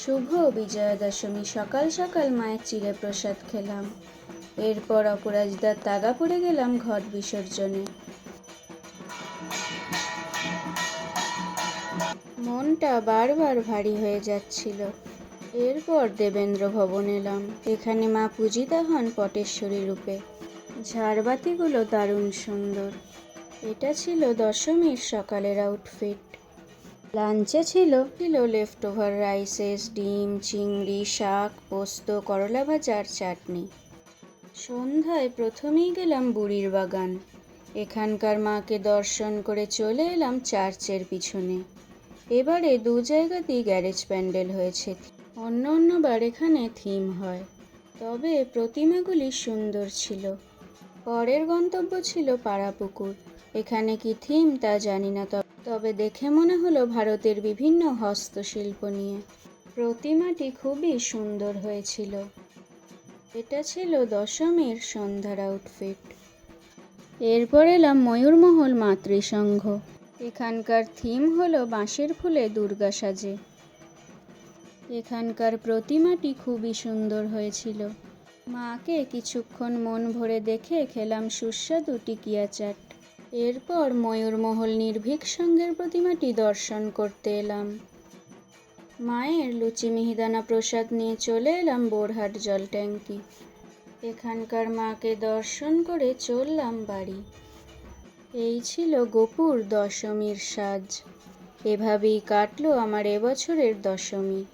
শুভ বিজয়া দশমী সকাল সকাল মায়ের চিড়ে প্রসাদ খেলাম। এরপর অপরাজদার তাগা পড়ে গেলাম ঘট বিসর্জনে। মনটা বারবার ভারী হয়ে যাচ্ছিল। এরপর দেবেন্দ্র ভবন এলাম। এখানে মা পূজিতা হন পটেশ্বরী রূপে। ঝাড়বাতিগুলো দারুণ সুন্দর। এটা ছিল দশমীর সকালের আউটফিট লাঞ্চে ছিল। ছিল লেফট ওভার রাইসেস ডিম, চিংড়ি, শাক, পোস্ত, করলা ভাজা আর চাটনি। সন্ধ্যায় প্রথমেই গেলাম বুড়ির বাগান। এখানকার মাকে দর্শন করে চলে এলাম চার্চের পিছনে। এবারে দু জায়গাতেই গ্যারেজ প্যান্ডেল হয়েছে। অন্য অন্যবার এখানে থিম হয়। তবে প্রতিমাগুলি সুন্দর ছিল। পরের গন্তব্য ছিল পাড়াপুকুর। এখানে কি থিম তা জানি না তবে তবে দেখে মনে হলো ভারতের বিভিন্ন হস্তশিল্প নিয়ে। প্রতিমাটি খুবই সুন্দর হয়েছিল। এটা ছিল দশমীর সন্ধ্যার আউটফিট এরপর এলাম ময়ূরমহল মাতৃসংঘ। এখানকার থিম হলো বাঁশের ফুলে দুর্গা সাজে। এখানকার প্রতিমাটি খুবই সুন্দর হয়েছিল। মাকে কিছুক্ষণ মন ভরে দেখে খেলাম সুস্বাদু টিকিয়া চাট। এরপর ময়ূরমহল নির্ভীক সঙ্গের প্রতিমাটি দর্শন করতে এলাম। মায়ের লুচি মিহিদানা প্রসাদ নিয়ে চলে এলাম বোরহাট জল ট্যাঙ্কি। এখানকার মাকে দর্শন করে চললাম বাড়ি। এই ছিল গোপুর দশমীর সাজ। এভাবেই কাটলো আমার এবছরের দশমী।